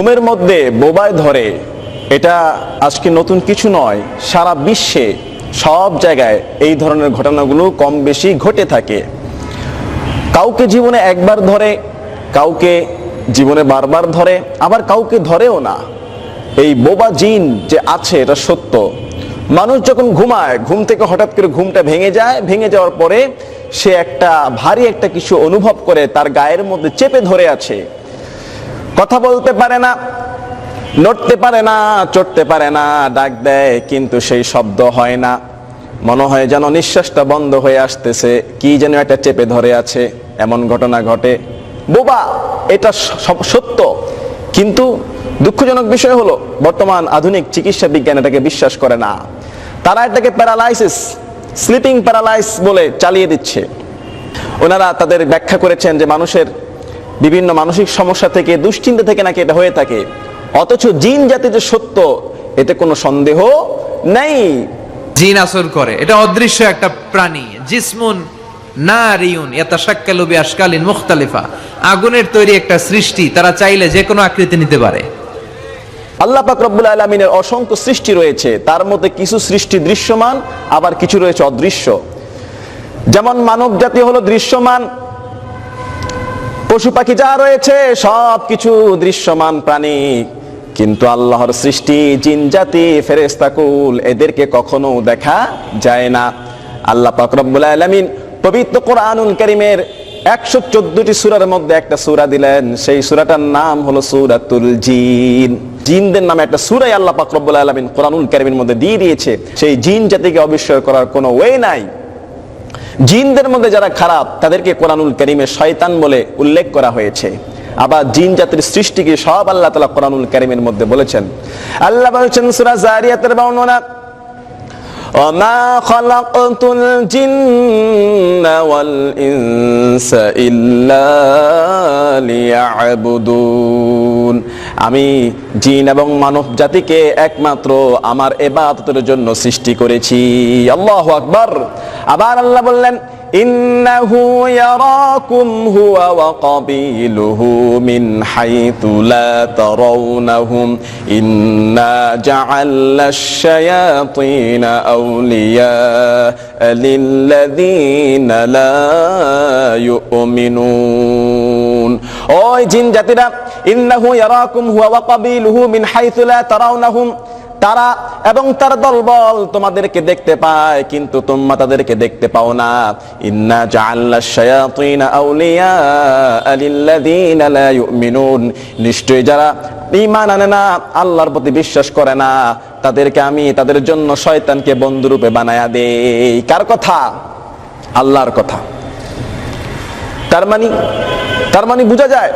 ঘুমের মধ্যে বোবায় ধরে, এটা আজকে নতুন কিছু নয়, সারা বিশ্বে সব জায়গায় এই ধরনের ঘটনাগুলো কম বেশি ঘটে থাকে। কাউকে জীবনে একবার ধরে, কাউকে জীবনে বারবার ধরে, আবার কাউকে ধরেও না। এই বোবা জিন যে আছে, এটা সত্য। মানুষ যখন ঘুমায়, ঘুম থেকে হঠাৎ করে ঘুমটা ভেঙে যায়, ভেঙে যাওয়ার পরে সে একটা ভারী একটা কিছু অনুভব করে, তার গায়ের মধ্যে চেপে ধরে আছে। কথা বলতে পারে না, নড়তে পারে না, চড়তে পারে না, ডাক দেয়, কিন্তু সেই শব্দ হয় না। মনে হয় যেন নিঃশ্বাসটা বন্ধ হয়ে আসতেছে, কি যেন একটা চেপে ধরে আছে, এমন ঘটনা ঘটে। বোবা, এটা সত্য। কিন্তু দুঃখজনক বিষয় হলো, বর্তমান আধুনিক চিকিৎসা বিজ্ঞান এটাকে বিশ্বাস করে না। তারা এটাকে প্যারালাইসিস, স্লিপিং প্যারালাইস বলে চালিয়ে দিচ্ছে। ওনারা তাদের ব্যাখ্যা করেছেন যে মানুষের বিভিন্ন মানসিক সমস্যা থেকে দুশ্চিন্তা থেকে নাকি এটা হয়ে থাকে। অথচ জিন জাতি যে সত্য এতে কোনো সন্দেহ নেই। জিন আসর করে। এটা অদৃশ্য একটা প্রাণী। জিসমুন না রিউন ইয়াতাশাক্কালু বিআশকালিন মুখতালিফা। আগুনের তৈরি একটা সৃষ্টি তারা চাইলে যে কোনো আকৃতি নিতে পারে। আল্লাহ পাক রব্বুল আলমিনের অসংখ্য সৃষ্টি রয়েছে। তার মধ্যে কিছু সৃষ্টি দৃশ্যমান আবার কিছু রয়েছে অদৃশ্য। যেমন মানব জাতি হলো দৃশ্যমান পশু পাখি যা রয়েছে সব কিছু দৃশ্যমান প্রাণী। কিন্তু আল্লাহর সৃষ্টি জিন, জাতি ফেরেস্তাকুল এদেরকে কখনো দেখা যায় না। আল্লাহ পাক রব্বুল আলামিন পবিত্র কোরআনুল কারীমের একশো চোদ্দটি সূরার মধ্যে একটা সূরা দিলেন। সেই সূরাটার নাম হলো সূরাতুল জিন। জিনদের নামে একটা সূরাই আল্লাহ পাক রব্বুল আলামিন কোরআনুল কারীমের মধ্যে দিয়ে দিয়েছে। সেই জিন জাতিকে অবিশ্বাস করার কোনো ওয়ে নাই। জিনদের মধ্যে যারা খারাপ তাদেরকে কোরআনুল করিমে শয়তান বলে উল্লেখ করা হয়েছে আবার জিন জাতির সৃষ্টিকে সব আল্লাহ তালা কোরআনুল করিমের মধ্যে বলেছেন আল্লাহ বলেছেন সুরা জারিয়াতের বর্ণনা وما خلقت الجن والإنس إلا ليعبدون আমি জিন এবং মানব জাতিকে একমাত্র আমার এবাদতের জন্য সৃষ্টি করেছি আল্লাহ আকবার আবার আল্লাহ বললেন, ইন্নাহু ইয়ারাকুম হুয়া ওয়া ক্বাবিলুহু মিন হাইতু লা তারাউনাহুম। ইন্না জাআলনাশ শায়াতিন আউলিয়া লিল্লাযিনা লা ইউমিনুন। ওই জিন জাতিরা, ইন্নাহু ইয়ারাকুম হুয়া ওয়া ক্বাবিলুহু মিন হাইতু লা তারাউনাহুম। তারা এবং তার দলবল তোমাদেরকে দেখতে পায়, কিন্তু তোমরা তাদেরকে দেখতে পাও না। ইন্না জাআলনা শায়াতিন আউলিয়া লিল্লাযিনা লা ইউমিনুন। যারা ঈমান আনে না, আল্লাহর প্রতি বিশ্বাস করে না, তাদেরকে আমি তাদের জন্য শয়তানকে বন্ধুরূপে বানায়া দেই। কার কথা? আল্লাহর কথা। তার মানে তার মানে বোঝা যায়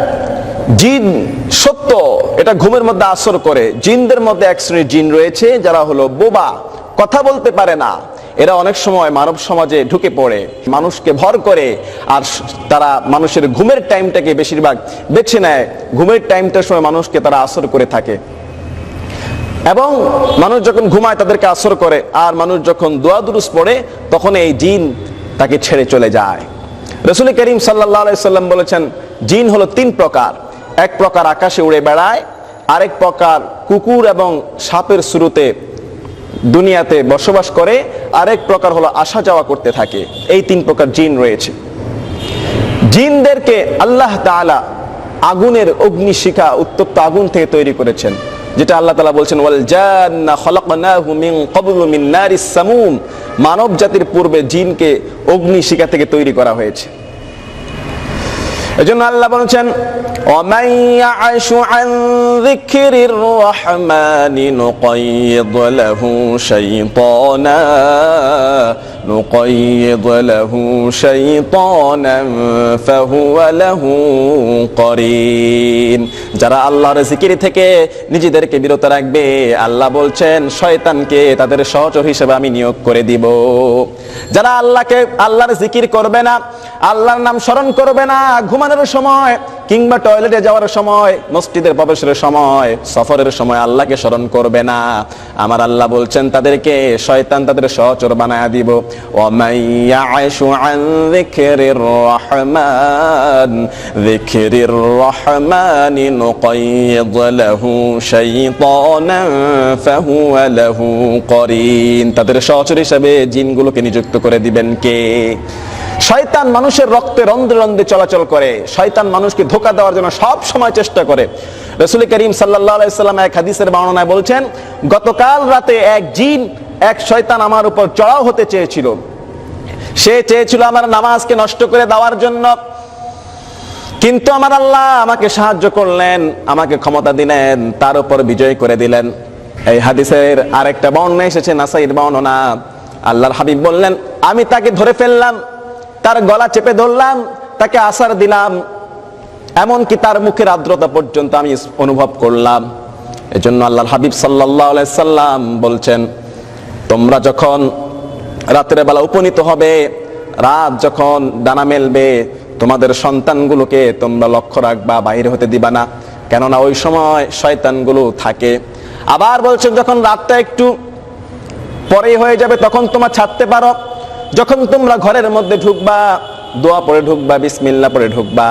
জিন সত্য, এটা ঘুমের মধ্যে আসর করে। জিনদের মধ্যে এক শ্রেণির জিন রয়েছে, যারা হলো বোবা। কথা বলতে পারে না। এরা অনেক সময় মানব সমাজে ঢুকে পড়ে, মানুষকে ভর করে, আর তারা মানুষের ঘুমের টাইমটাকে বেশিরভাগ বেছে নেয়। ঘুমের টাইমটার সময় মানুষকে তারা আসর করে থাকে। এবং মানুষ যখন ঘুমায়, তাদেরকে আসর করে, আর মানুষ যখন দোয়া দুরুস পড়ে, তখন এই জিন তাকে ছেড়ে চলে যায়। রসুল করিম সাল্লাহ সাল্লাম বলেছেন, জিন হলো তিন প্রকার। এক প্রকার আকাশে উড়ে বেড়ায়, আরেক প্রকার কুকুর এবং সাপের শুরুতে দুনিয়াতে বসবাস করে, আরেক প্রকার হলো আসা যাওয়া করতে থাকে। এই তিন প্রকার জিন রয়েছে। জিনদেরকে আল্লাহ তাআলা আগুনের অগ্নিশিখা, উত্তপ্ত আগুন থেকে তৈরি করেছেন, যেটা আল্লাহ তাআলা বলছেন, ওয়াল জান্না খলাকনাহু মিন ক্বাবলু মিন নারিস সামুম মানব জাতির পূর্বে জিনকে অগ্নিশিখা থেকে তৈরি করা হয়েছে। এজন্য আল্লাহ বলেছেন ومن يعش عن ذكر الرحمن نقيض له شيطانا نقيض له شيطانا فهو له قرين যারা আল্লাহর জিকির থেকে নিজেদেরকে বিরত রাখবে আল্লাহ বলছেন শয়তানকে তাদের সহচর হিসেবে আমি নিয়োগ করে দিব যারা আল্লাহকে আল্লাহর জিকির করবে না আল্লাহর নাম স্মরণ করবে না ঘুমানোর সময় কিংবা টয়লেটে যাওয়ার সময়, মসজিদের প্রবেশের সময়, সফরের সময় আল্লাহকে স্মরণ করবে না। আমার আল্লাহ বলছেন, তাদেরকে শয়তান তাদের সচর বানায় দিব। তাদের সহচর হিসাবে জিনগুলোকে নিযুক্ত করে দিবেন কে? শয়তান মানুষের রক্তে রন্ধ্রে রন্ধ্রে চলাচল করে। শয়তান মানুষকে ধোকা দেওয়ার জন্য সব সময় চেষ্টা করে। রসুল করিম সাল্লাহ সাল্লাম এক হাদিসের বর্ণনায় বলছেন, গতকাল রাতে এক জিন, এক শয়তান আমার উপর চড়াও হতে চেয়েছিল। সে চেয়েছিল আমার নামাজকে নষ্ট করে দেওয়ার জন্য। কিন্তু আমার আল্লাহ আমাকে সাহায্য করলেন, আমাকে ক্ষমতা দিলেন, তার উপর বিজয় করে দিলেন। এই হাদিসের আরেকটা বর্ণনা এসেছে নাসাইর বর্ণনা। আল্লাহর হাবিব বললেন, আমি তাকে ধরে ফেললাম। তার গলা চেপে ধরলাম, তাকে আসার দিলাম। এমনকি তার মুখের আর্দ্রতা পর্যন্ত আমি অনুভব করলাম। এজন্য আল্লাহর হাবিব সাল্লাহ সাল্লাম বলছেন, তোমরা যখন রাতের বেলা উপনীত হবে, রাত যখন ডানা মেলবে, তোমাদের সন্তানগুলোকে তোমরা লক্ষ্য রাখবা বাইরে হতে দিবা না। কেননা ওই সময় শয়তানগুলো থাকে। আবার বলছেন, যখন রাতটা একটু পরে হয়ে যাবে, তখন তোমার ছাড়তে পারো। যখন তোমরা ঘরের মধ্যে ঢুকবা, দোয়া পরে ঢুকবা বিসমিল্লা পরে ঢুকবা,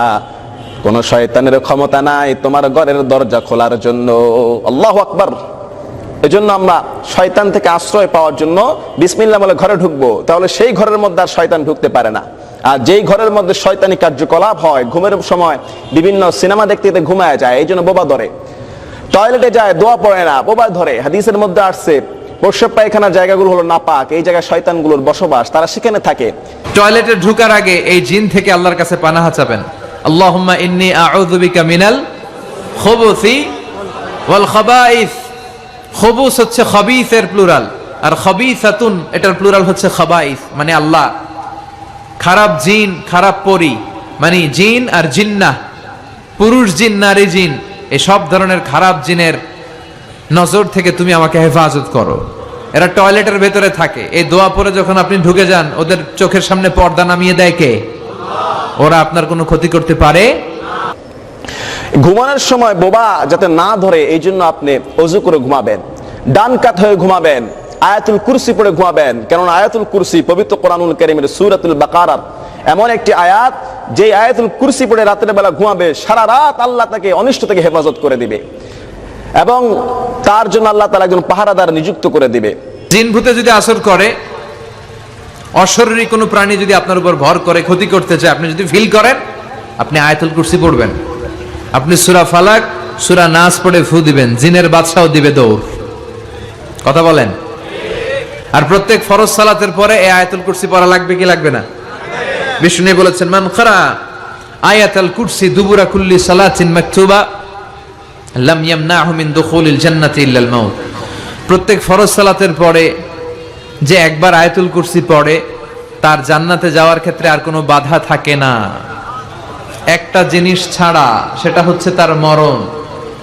কোন শয়তানের ক্ষমতা নাই, তোমার ঘরের দরজা খোলার জন্য। আল্লাহ আকবার। এজন্য আমরা শয়তান থেকে আশ্রয় পাওয়ার জন্য বিসমিল্লা বলে ঘরে ঢুকবো। তাহলে সেই ঘরের মধ্যে আর শয়তান ঢুকতে পারে না। আর যেই ঘরের মধ্যে শয়তানি কার্যকলাপ হয়, ঘুমের সময় বিভিন্ন সিনেমা দেখতে দেখতে ঘুমায় যায়, এই জন্য বোবা ধরে। টয়লেটে যায়, দোয়া পড়ে না, বোবা ধরে। হাদিসের মধ্যে আসছে প্রস্রাব পায়খানার জায়গাগুলো হলো নাপাক, এই জায়গায় শয়তানগুলোর বসবাস, তারা সেখানে থাকে। টয়লেটে ঢুকার আগে এই জিন থেকে আল্লাহর কাছে পানাহা চাবেন আল্লাহুম্মা ইন্নী আউযু বিকা মিনাল খুবুসি ওয়াল খাবাইস। খুবুস হচ্ছে খবিসের প্লুরাল, আর খবিসাতুন, এটার প্লুরাল হচ্ছে খাবাইস মানে আল্লাহ। খারাপ জিন, খারাপ পরি মানে জিন আর জিন্নাহ, পুরুষ জিন, নারী জিন এই সব ধরনের খারাপ জিনের নজর থেকে তুমি আমাকে হেফাজত করো। এরা টয়লেটের ভেতরে থাকে। এই দোয়া পরে যখন আপনি ঢুকে যান, ওদের চোখের সামনে পর্দা নামিয়ে দেয় কে? ওরা আপনার কোনো ক্ষতি করতে পারে? ঘুমানোর সময় বোবা যাতে না ধরে, এই জন্য আপনি অজু করে ঘুমাবেন। ডান কাত হয়ে ঘুমাবেন, আয়াতুল কুরসি পড়ে ঘুমাবেন। কেননা আয়াতুল কুরসি পবিত্র কোরআনুল কারীমের সূরাতুল বাকারার এমন একটি আয়াত যে আয়াতুল কুরসি পড়ে রাতের বেলা ঘুমাবে, সারা রাত আল্লাহ তাকে অনিষ্ট থেকে হেফাজত করে দিবে। এবং তার জন্য আল্লাহ তাআলা একজন পাহারাদার নিযুক্ত করে দিবে। জিন ভূতে যদি আসর করে, অশরীরী কোনো প্রাণী যদি আপনার উপর ভর করে, ক্ষতি করতে চায়, আপনি যদি ফিল করেন, আপনি আয়াতুল কুরসি পড়বেন। আপনি সুরা ফালাক, সুরা নাস পড়ে ফু দিবেন, জিনের বাদশাও দিবে দৌড়। কথা বলেন? আর প্রত্যেক ফরজ সালাতের পরে এই আয়াতুল কুরসি পড়া লাগবে কি লাগবে না? বিষ্ণু বলেছেন, মান খারা আয়াতুল কুরসি দুবুরা কুল্লি সালাতিন মাকতুবা প্রত্যেক ফরজ সালাতের পরে, যে একবার আয়তুল কুরসি পড়ে, তার জান্নাতে যাওয়ার ক্ষেত্রে আর কোনো বাধা থাকে না। একটা জিনিস ছাড়া, সেটা হচ্ছে তার মরণ।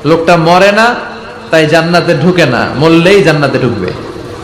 লোকটা মরে না, তাই জান্নাতে ঢুকে না, মরলেই জান্নাতে ঢুকবে।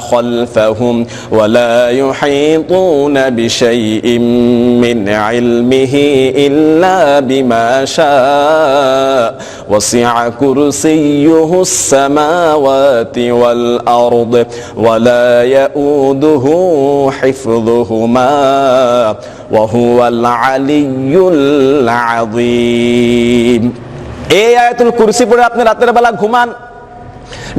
خلفهم ولا يحيطون بشيء من علمه إلا بما شاء وسع كرسيه السماوات والأرض ولا يؤوده حفظهما وهو العلي العظيم এই আয়াতুল কুরসি পড়ে আপনি রাতের বেলা ঘুমান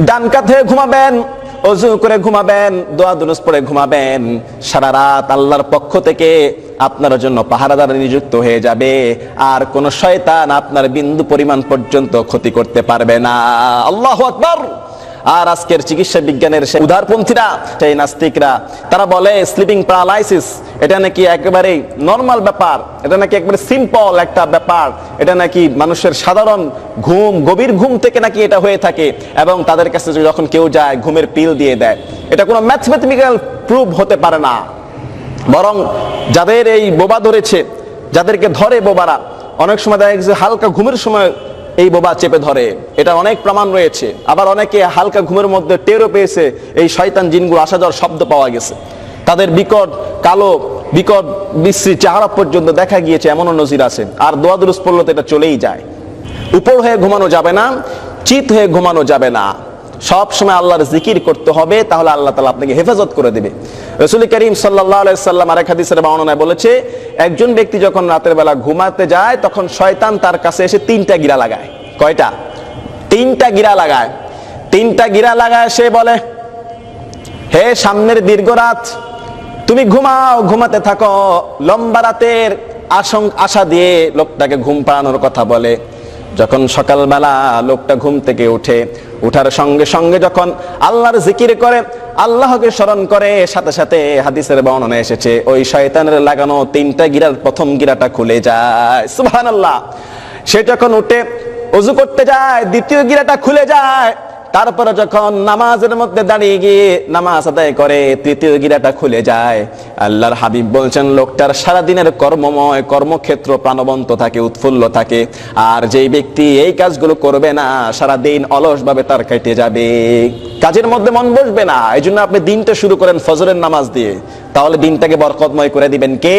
ডান কাত হয়ে ঘুমাবেন অজু করে ঘুমাবেন, দোয়া দুরুস পড়ে ঘুমাবেন। সারা রাত আল্লাহর পক্ষ থেকে আপনার জন্য পাহারাদার নিযুক্ত হয়ে যাবে। আর কোন শয়তান আপনার বিন্দু পরিমাণ পর্যন্ত ক্ষতি করতে পারবে না। আল্লাহ আকবার! আর আজকের চিকিৎসা বিজ্ঞানের সেই উদারপন্থীরা, সেই নাস্তিকরা, তারা বলে স্লিপিং প্যারালাইসিস এটা নাকি একেবারে নর্মাল ব্যাপার, এটা নাকি একবারে সিম্পল একটা ব্যাপার, এটা নাকি মানুষের সাধারণ ঘুম, গভীর ঘুম থেকে নাকি এটা হয়ে থাকে, এবং তাদের কাছে যখন কেউ যায়, ঘুমের পিল দিয়ে দেয়, এটা কোনো ম্যাথমেটিক্যাল প্রুভ হতে পারে না। বরং যাদের এই বোবা ধরেছে, যাদেরকে ধরে বোবারা, অনেক সময় দেখা গেছে হালকা ঘুমের সময় এই বোবা চেপে ধরে। এটা অনেক প্রমাণ রয়েছে। আবার অনেকে হালকা ঘুমের মধ্যে টেরও পেয়েছে এই শয়তান জিনগুলো আসা যাওয়ার শব্দ পাওয়া গেছে। তাদের বিকট, কালো, বিকট, বিশ্রী চেহারা পর্যন্ত দেখা গিয়েছে, এমনও নজির আছে। আর দোয়াদুরুস পড়ল তো এটা চলেই যায়। উপর হয়ে ঘুমানো যাবে না, চিত হয়ে ঘুমানো যাবে না। সব সময় আল্লাহর জিকির করতে হবে, তাহলে আল্লাহ তালা আপনাকে হেফাজত করে দিবে। রসুল করিম সাল্লাহ সাল্লাম আরেক হাদিসের বর্ণনায় বলেছে, একজন ব্যক্তি যখন রাতের বেলা ঘুমাতে যায়, তখন শয়তান তার কাছে এসে তিনটা গিরা লাগায়। কয়টা? তিনটা গিরা লাগায়। তিনটা গিরা লাগায় সে বলে, হে সামনের দীর্ঘ রাত, তুমি ঘুমাও, ঘুমাতে থাকো। লম্বা রাতের আশঙ্ক আশা দিয়ে লোকটাকে ঘুম পাড়ানোর কথা বলে। যখন সকালবেলা লোকটা ঘুম থেকে উঠে, উঠার সঙ্গে সঙ্গে যখন আল্লাহর জিকির করে, আল্লাহকে স্মরণ করে, সাথে সাথে হাদিসের বর্ণনা এসেছে, ওই শয়তানের লাগানো তিনটা গিরার প্রথম গিরাটা খুলে যায়। সুবহানাল্লাহ। সে যখন উঠে অজু করতে যায়, দ্বিতীয় গিরাটা খুলে যায়। তারপরে যখন নামাজের মধ্যে দাঁড়িয়ে গিয়ে নামাজ আদায় করে, তৃতীয় গিরাটা খুলে যায়। আল্লাহর হাবিব বলছেন, লোকটার সারাদিনের কর্মময় কর্মক্ষেত্র প্রাণবন্ত থাকে, উৎফুল্ল থাকে। আর যেই ব্যক্তি এই কাজগুলো করবে না, সারাদিন অলসভাবে তার কেটে যাবে। কাজের মধ্যে মন বসবে না। এই জন্য আপনি দিনটা শুরু করেন ফজরের নামাজ দিয়ে। তাহলে দিনটাকে বরকতময় করে দিবেন কে?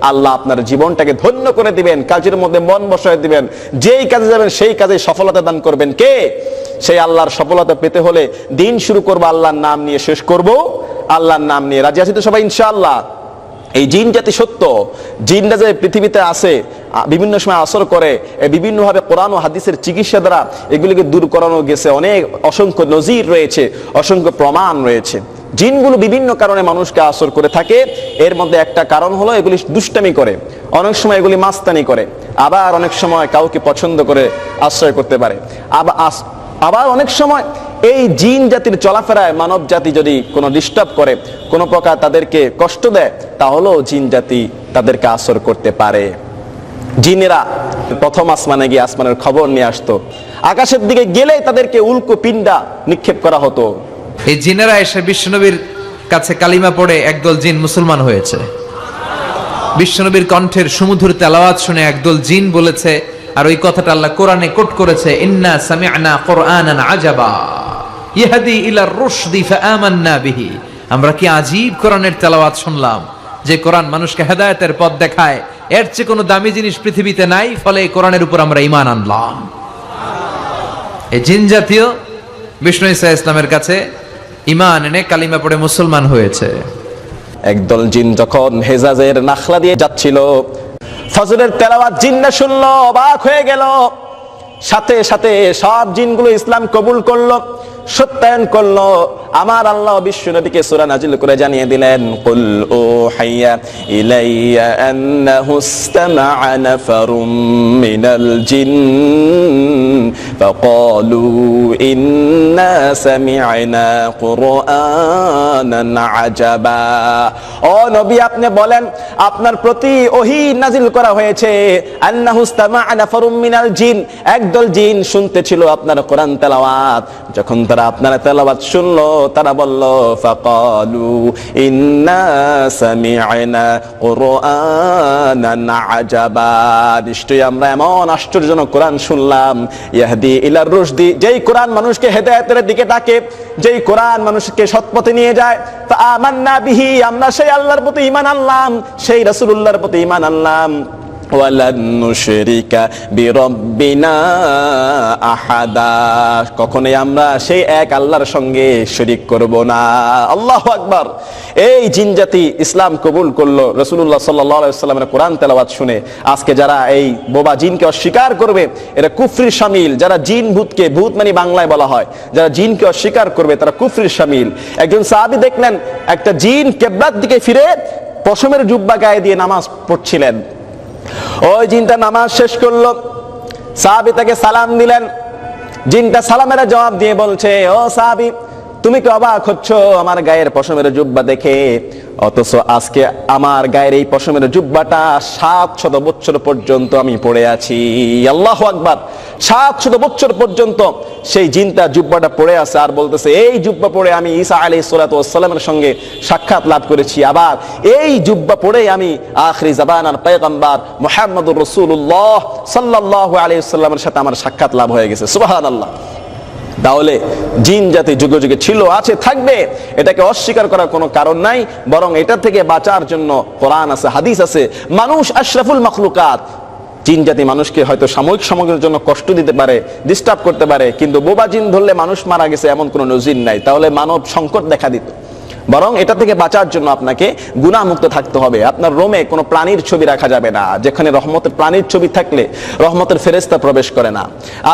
আল্লাহ আপনার জীবনটাকে ধন্য করে দিবেন কাজের মধ্যে মন বসায় দিবেন। যেই কাজে যাবেন সেই কাজে সফলতা দান করবেন। কে? সেই আল্লাহর সফলতা পেতে হলে দিন শুরু করব আল্লাহর নাম নিয়ে শেষ করব আল্লাহর নাম নিয়ে রাজি আছি তো সবাই ইনশাআল্লাহ? এই জিন জাতি সত্য জিনটা যে পৃথিবীতে আছে আ, বিভিন্ন সময় আসর করে বিভিন্নভাবে কোরআন ও হাদিসের চিকিৎসা দ্বারা এগুলিকে দূর করানো গেছে। অনেক অসংখ্য নজির রয়েছে অসংখ্য প্রমাণ রয়েছে। জিনগুলো বিভিন্ন কারণে মানুষকে আসর করে থাকে। এর মধ্যে একটা কারণ হলো এগুলি দুষ্টামি করে। অনেক সময় এগুলি মাস্তানি করে। আবার অনেক সময় কাউকে পছন্দ করে আশ্রয় করতে পারে। আবার অনেক সময় এই জিন জাতির চলাফেরায় মানব জাতি যদি কোনো ডিস্টার্ব করে, কোনো প্রকার তাদেরকে কষ্ট দেয়, তাহলেও জিন জাতি তাদেরকে আসর করতে পারে। জিনেরা প্রথম আসমানে গিয়ে আসমানের খবর নিয়ে আসতো। আকাশের দিকে গেলেই তাদেরকে উল্কো পিণ্ডা নিক্ষেপ করা হতো। এই জিনেরা এসে বিশ্বনবীর কাছে কালিমা পড়ে একদল জিন মুসলমান হয়েছে। বিশ্বনবীর কণ্ঠের সুমধুর তেলাওয়াত শুনে একদল জিন বলেছে, আর ওই কথাটা আল্লাহ কোরআনে কোট করেছে, ইন্না সামি'না কুরআনান আজাবা। ইহদি ইলা রুশদি ফাআমান্না বিহি। আমরা কি আজীব কোরআনের তেলাওয়াত শুনলাম, যে কোরআন মানুষকে হেদায়েতের পথ দেখায়। এর চেয়ে কোনো দামি জিনিস পৃথিবীতে নাই, ফলে কোরআনের উপর আমরা ঈমান আনলাম। এই জিন জাতীয় বিষ্ণু ইসা ইসলামের কাছে ইমান এনে কালিমা পড়ে মুসলমান হয়েছে। একদল জিন যখন হেজাজের নাখলা দিয়ে যাচ্ছিল, ফজরের তেলাওয়াত জিন্না শুনল, অবাক হয়ে গেল। সাথে সাথে সব জিনগুলো ইসলাম কবুল করল, সত্যায়ন করল আমার আল্লাহ বিশ্ব নবীকে সূরা নাজিল করে জানিয়ে দিলেন কুল ও হাইয়া ইলাইয়া আন্নাহু ইসতামা'a নাফারুম মিনাল জিন فقالوا إنا سمعنا قرآنا عجبا ও নবী আপনি বলেন আপনার প্রতি ওহি নাজিল করা হয়েছে আন্নাহু ইসতামা'a নাফারুম মিনাল জিন একদল জিন শুনতে ছিল আপনার কোরআন তেলাওয়াত যখন তারা আপনার তেলাওয়াত শুনলো তারা বলল, ফাকালু ইন্না সামি'না কুরআনান আজাবা। আমরা এমন আশ্চর্যজনক কোরআন শুনলাম। ইয়াহদি ইলার রুশদি, যেই কোরআন মানুষকে হেদায়েতের দিকে ডাকে, যেই কোরআন মানুষকে সৎপথে নিয়ে যায় তা আমান্না বিহি, আমরা সেই আল্লাহর প্রতি ঈমান আনলাম, সেই রাসূলুল্লাহর প্রতি ঈমান আনলাম। কখনোই আমরা সেই এক আল্লাহর সঙ্গে শরীক করব না। আল্লাহু আকবার। এই জিন জাতি ইসলাম কবুল করল। আলাইহি সাল্লামের কোরআন তেলাওয়াত শুনে আজকে যারা এই বোবা জিনকে অস্বীকার করবে, এরা কুফরির সামিল। যারা জিন ভূতকে ভূত মানে বাংলায় বলা হয়, যারা জিনকে অস্বীকার করবে তারা কুফরির শামিল একজন সাহাবি দেখলেন, একটা জিন কেবলার দিকে ফিরে পশমের জুব্বা গায়ে দিয়ে নামাজ পড়ছিলেন। ওই জিনটা নামাজ শেষ করল। সাহাবী তাকে সালাম দিলেন। জিনটা সালামের জবাব দিয়ে বলছে, ও সাহাবি, তুমি কি অবাক হচ্ছ? আমার গায়ের পশমের জুব্বা দেখে। অথচ আজকে আমার গায়ের এই পশমের জুব্বাটা সাত শত বছর পর্যন্ত আমি পড়ে আছি। আল্লাহ আকবার সাত শত বছর পর্যন্ত সেই জিনটা জুব্বাটা পড়ে আছে আর বলতেছে, এই জুব্বা পড়ে আমি ঈসা আলী সালাতামের সঙ্গে সাক্ষাৎ লাভ করেছি। আবার, এই জুব্বা পড়ে আমি আখরি জাবানার পেগম্বার মোহাম্মদুর রসুল্লাহ সাল্লাহ আলী সাল্লামের সাথে আমার সাক্ষাৎ লাভ হয়ে গেছে। সুবাহান আল্লাহ তাহলে জিন জাতি যুগে যুগে ছিল, আছে, থাকবে, এটাকে অস্বীকার করার কোনো কারণ নাই, বরং এটা থেকে বাঁচার জন্য কোরআন আছে, হাদিস আছে। মানুষ আশরাফুল মখলুকাত জিন জাতি মানুষকে হয়তো সাময়িক সময়ের জন্য কষ্ট দিতে পারে ডিস্টার্ব করতে পারে, কিন্তু বোবা জিন ধরলে মানুষ মারা গেছে এমন কোনো নজির নাই। তাহলে মানব সংকট দেখা দিত। বরং এটা থেকে বাঁচার জন্য আপনাকে গুণামুক্ত থাকতে হবে। আপনার রোমে কোনো প্রাণীর ছবি রাখা যাবে না, যেখানে রহমতের প্রাণীর ছবি থাকলে রহমতের ফেরেস্তা প্রবেশ করে না।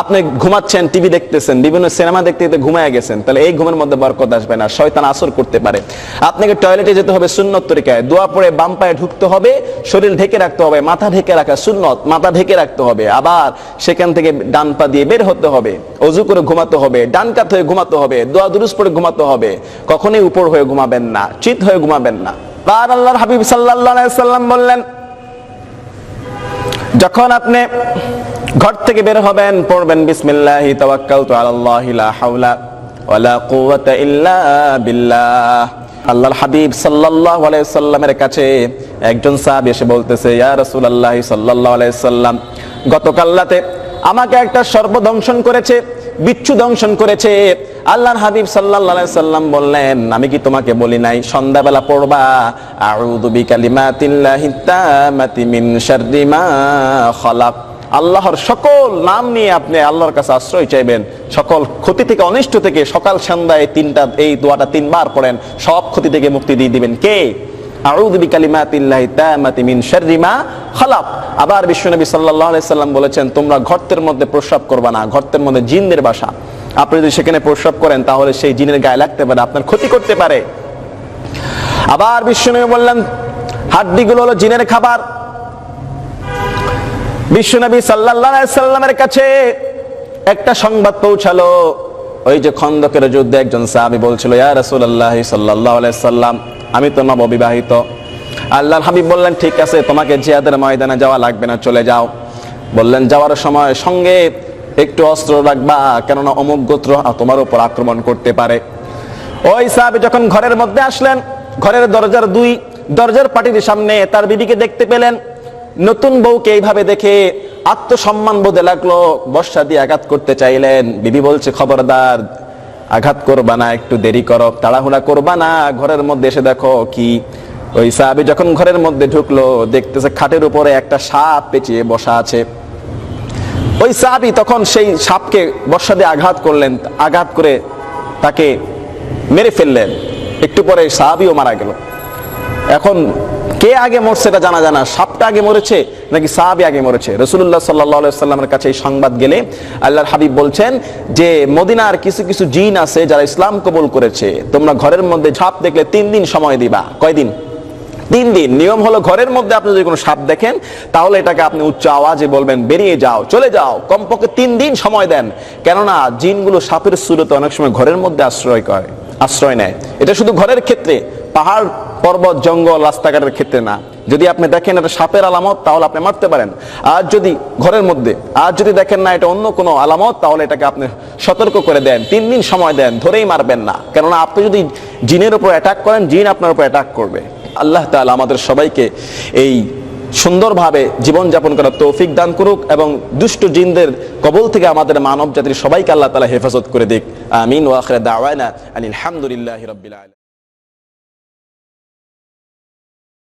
আপনি ঘুমাচ্ছেন, টিভি দেখতেছেন, বিভিন্ন সিনেমা দেখতে দেখতে ঘুমায় গেছেন, তাহলে এই ঘুমের মধ্যে বরকত আসবে না, শয়তান আসর করতে পারে। আপনাকে টয়লেটে যেতে হবে সুন্নত তরিকায়, দোয়া পড়ে বাম পায়ে ঢুকতে হবে, শরীর ঢেকে রাখতে হবে, মাথা ঢেকে রাখা সুন্নত, মাথা ঢেকে রাখতে হবে, আবার সেখান থেকে ডান পা দিয়ে বের হতে হবে, অজু করে ঘুমাতে হবে, ডান কাত হয়ে ঘুমাতে হবে, দোয়া দুরুস পড়ে ঘুমাতে হবে, কখনোই উপর হয়ে ঘুমাবেন না, চিত হয়ে ঘুমাবেন না। আর আল্লাহর হাবিব সাল্লাম বললেন, যখন আপনি ঘর থেকে বের হবেন, পড়বেন, বিসমিল্লাহি তাওয়াক্কালতু আলাল্লাহি লা হাওলা ওয়ালা কুওয়াতা ইল্লা বিল্লাহ। আল্লাহর হাবিব সাল্লাল্লাহু আলাইহি সাল্লামের কাছে একজন সাহাবী এসে বলতেছে, ইয়া রাসূলুল্লাহ সাল্লাল্লাহু আলাইহি সাল্লাম গতকাল রাতে আমাকে একটা সর্প দংশন করেছে বিচ্ছু দংশন করেছে। আল্লাহর হাবিব আলাইহি সাল্লাম বললেন, আমি কি তোমাকে বলি নাই? সন্ধ্যাবেলা পড়বা। আউযু বিকালিমাতিল্লাহি তামাতি মিন শাররি মা খালাক। আল্লাহর সকল নাম নিয়ে আপনি আল্লাহর কাছে আশ্রয় চাইবেন। সকল ক্ষতি থেকে, অনিষ্ট থেকে সকাল সন্ধ্যায় তিনটা, এই দোয়াটা তিনবার পড়েন। সব ক্ষতি থেকে মুক্তি দিয়ে দিবেন। কে? আউযু বিকালিমাতিল্লাহি তামাতি মিন শাররি মা আবার বিশ্বনবী সাল্লাল্লাহু আলাইহি সাল্লাম বলেছেন, তোমরা গর্তের মধ্যে প্রস্রাব করবা না গর্তের মধ্যে জিনদের বাসা। আপনি যদি সেখানে প্রস্রাব করেন, তাহলে সেই জিনের গায়ে লাগতে পারে, আপনার ক্ষতি করতে পারে। আবার বিশ্বনবী বললেন, হাড্ডিগুলো হলো জিনের খাবার। বিশ্বনবী সাল্লাল্লাহু সাল্লামের কাছে একটা সংবাদ পৌঁছালো। ওই যে খন্দকের যুদ্ধে একজন সাহাবী বলছিল, ইয়া রাসূলুল্লাহ সাল্লাল্লাহু আলাইহি সাল্লাম আমি তো নববিবাহিত আল্লাহর হাবিব বললেন, ঠিক আছে, তোমাকে জিহাদের ময়দানে যাওয়া লাগবে না, চলে যাও। বললেন, যাওয়ার সময় সঙ্গে একটু অস্ত্র রাখবা, কেননা অমুক গোত্র তোমার উপর আক্রমণ করতে পারে। ওই সাহাবী যখন ঘরের মধ্যে আসলেন, ঘরের দরজার দুই দরজার পাটির সামনে তার বিবিকে দেখতে পেলেন। নতুন বউকে এইভাবে দেখে আত্মসম্মান বোধে লাগল, বর্ষা দিয়ে আঘাত করতে চাইলেন। বিবি বলছে, খবরদার আঘাত করবা না, একটু দেরি করো, তাড়াহুড়া করবা না। ঘরের মধ্যে এসে দেখো কি, ওই সাহাবি যখন ঘরের মধ্যে ঢুকলো, দেখতেছে খাটের উপরে একটা সাপ পেঁচিয়ে বসা আছে। ওই সাহাবি তখন সেই সাপকে বর্ষা দিয়ে আঘাত করলেন, আঘাত করে তাকে মেরে ফেললেন। একটু পরে সাহাবিও মারা গেল। এখন কে আগে মরছে এটা জানা জানা সাপটা আগে মরেছে নাকি সাহাবি আগে মরেছে? রসুল্লাহ সাল্লাহ সাল্লামের কাছে এই সংবাদ গেলে আল্লাহর হাবিব বলছেন যে, মদিনার কিছু কিছু জিন আছে যারা ইসলাম কবুল করেছে। তোমরা ঘরের মধ্যে ঝাপ দেখলে তিন দিন সময় দিবা। কয়দিন তিন দিন। নিয়ম হলো ঘরের মধ্যে আপনি যদি কোনো সাপ দেখেন, তাহলে এটাকে আপনি উচ্চ আওয়াজে বলবেন, বেরিয়ে যাও, চলে যাও। কমপক্ষে তিন দিন সময় দেন। কেননা জিনগুলো সাপের সুরতে অনেক সময় ঘরের মধ্যে আশ্রয় করে, আশ্রয় নেয়। এটা শুধু ঘরের ক্ষেত্রে, পাহাড় পর্বত, জঙ্গল, রাস্তাঘাটের ক্ষেত্রে না। যদি আপনি দেখেন এটা সাপের আলামত, তাহলে আপনি মারতে পারেন। আর যদি ঘরের মধ্যে, আর যদি দেখেন না এটা অন্য কোনো আলামত, তাহলে এটাকে আপনি সতর্ক করে দেন। তিন দিন সময় দেন, ধরেই মারবেন না। কেননা আপনি যদি জিনের উপর অ্যাটাক করেন, জিন আপনার উপর অ্যাটাক করবে। আল্লাহ তাআলা আমাদের সবাইকে এই সুন্দরভাবে জীবনযাপন করার তৌফিক দান করুক এবং দুষ্ট জিনদের কবল থেকে আমাদের মানব জাতির সবাইকে আল্লাহ তাআলা হেফাজত করে দিক। আমিন। ওয়াখরে দাওয়ানা আনিল হামদুলিল্লাহি রাব্বিল আলামিন।